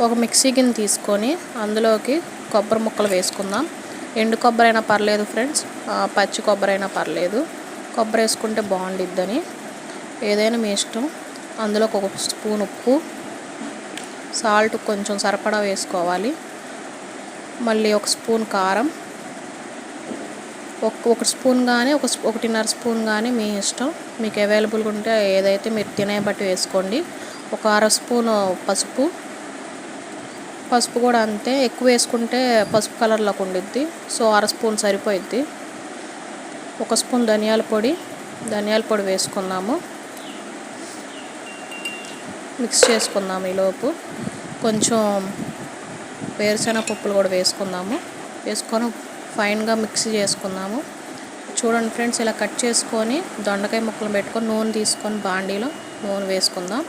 ఒక మిక్సీ గిన్నె తీసుకొని అందులోకి కొబ్బరి ముక్కలు వేసుకుందాం. ఎండు కొబ్బరి అయినా పర్లేదు ఫ్రెండ్స్. పచ్చి కొబ్బరి అయినా పర్లేదు. కొబ్బరి వేసుకుంటే బాగుండిద్దని. ఏదైనా మీ ఇష్టం. అందులోకి ఒక స్పూన్ ఉప్పు. సాల్ట్ కొంచెం సరిపడా వేసుకోవాలి. మళ్ళీ ఒక స్పూన్ కారం. ఒక ఒక స్పూన్ కానీ ఒక ఒకటిన్నర స్పూన్ కానీ మీ ఇష్టం. మీకు అవైలబుల్గా ఉంటే ఏదైతే మీరు తినే బట్టి వేసుకోండి. ఒక అర స్పూన్ పసుపు. పసుపు కూడా అంతే. ఎక్కువ వేసుకుంటే పసుపు కలర్లోకి ఉండిద్ది. సో అర స్పూన్ సరిపోయిద్ది. ఒక స్పూన్ ధనియాల పొడి ధనియాల పొడి వేసుకుందాము. మిక్స్ చేసుకుందాము ఈలోపు కొంచెం వేరుశెనగ పప్పులు కూడా వేసుకుందాము. వేసుకొని ఫైన్గా మిక్స్ చేసుకుందాము. చూడండి ఫ్రెండ్స్ ఇలా కట్ చేసుకొని దొండకాయ ముక్కలు పెట్టుకొని నూనె తీసుకొని బాండీలో నూనె వేసుకుందాం.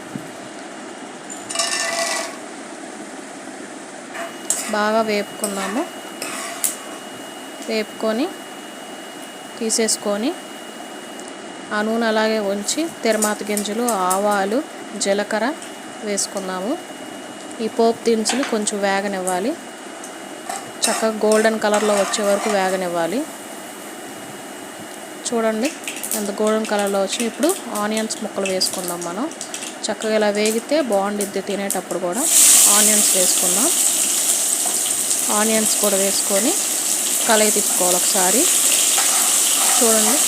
బాగా వేపుకున్నాము. వేపుకొని తీసేసుకొని ఆ నూనె అలాగే ఉంచి తెరమాత గింజలు ఆవాలు జీలకర్ర వేసుకున్నాము. ఈ పోపు దినుసులు కొంచెం వేగనివ్వాలి. చక్కగా గోల్డెన్ కలర్లో వచ్చే వరకు వేగనివ్వాలి. చూడండి ఎంత గోల్డెన్ కలర్లో వచ్చి ఇప్పుడు ఆనియన్స్ ముక్కలు వేసుకుందాం మనం. చక్కగా ఇలా వేగితే బాగుండిద్ది తినేటప్పుడు కూడా. ఆనియన్స్ వేసుకుందాం. ఆనియన్స్ కూడా వేసుకొని కలయి తిప్పుకోవాలి ఒకసారి. చూడండి.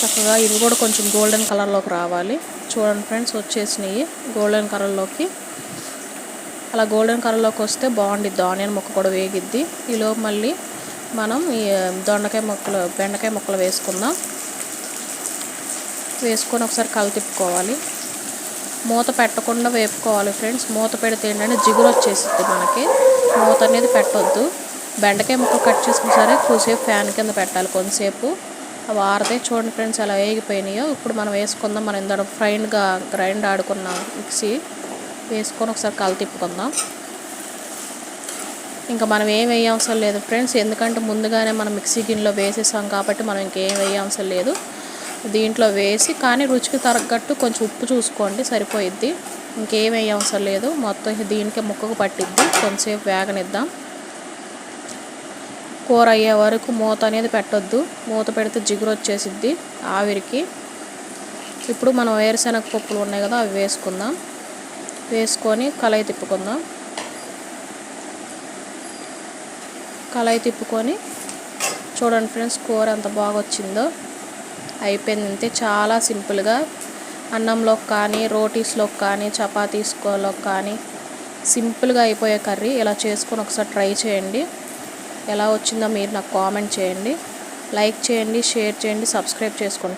చక్కగా ఇవి కూడా కొంచెం గోల్డెన్ కలర్లోకి రావాలి. చూడండి ఫ్రెండ్స్ వచ్చేసినాయి గోల్డెన్ కలర్లోకి అలా గోల్డెన్ కలర్లోకి వస్తే బాగుండిద్ది. ఆనియన్ ముక్క కూడా వేగిద్ది. ఈలో మళ్ళీ మనం ఈ దొండకాయ ముక్కలు బెండకాయ ముక్కలు వేసుకుందాం. వేసుకొని ఒకసారి కలు తిప్పుకోవాలి. మూత పెట్టకుండా వేపుకోవాలి ఫ్రెండ్స్. మూత పెడితే ఏంటంటే జిగురు వచ్చేస్తుంది మనకి. మూత అనేది పెట్టొద్దు. బెండకాయ ముక్క కట్ చేసుకుని సరే కొద్దిసేపు ఫ్యాన్ కింద పెట్టాలి కొంతసేపు. అవి ఆరితే చూడండి ఫ్రెండ్స్ ఎలా వేగిపోయినాయో. ఇప్పుడు మనం వేసుకుందాం. మనం ఇంత ఫ్రైన్గా గ్రైండ్ ఆడుకున్న మిక్సీ. వేసుకొని ఒకసారి కళ్ళు తిప్పుకుందాం. ఇంకా మనం ఏం వేయవసరం లేదు ఫ్రెండ్స్. ఎందుకంటే ముందుగానే మనం మిక్సీ గిన్నెలో వేసేసాం కాబట్టి మనం ఇంకేం వేయవసరం లేదు. దీంట్లో వేసి కానీ రుచికి తగ్గట్టు కొంచెం ఉప్పు చూసుకోండి సరిపోయిద్ది. ఇంకేం వేయవసరం లేదు. మొత్తం దీనికే ముక్కకు పట్టిద్ది. కొంచెంసేపు వేగనిద్దాం. కూర అయ్యే వరకు మూత అనేది పెట్టొద్దు. మూత పెడితే జిగురు వచ్చేసిద్ది ఆవిరికి. ఇప్పుడు మనం వేరుశనగ పప్పులు ఉన్నాయి కదా అవి వేసుకుందాం. వేసుకొని కళాయి తిప్పుకుందాం. కళాయి తిప్పుకొని చూడండి ఫ్రెండ్స్ కూర ఎంత బాగా వచ్చిందో అయిపోయింది అంతే చాలా సింపుల్గా. అన్నంలో కానీ రోటీస్లోకి కానీ చపాతీస్లో కానీ సింపుల్గా అయిపోయే కర్రీ. ఇలా చేసుకొని ఒకసారి ట్రై చేయండి. ఎలా వచ్చిందో మీరు నాకు కామెంట్ చేయండి. లైక్ చేయండి షేర్ చేయండి సబ్స్క్రైబ్ చేసుకోండి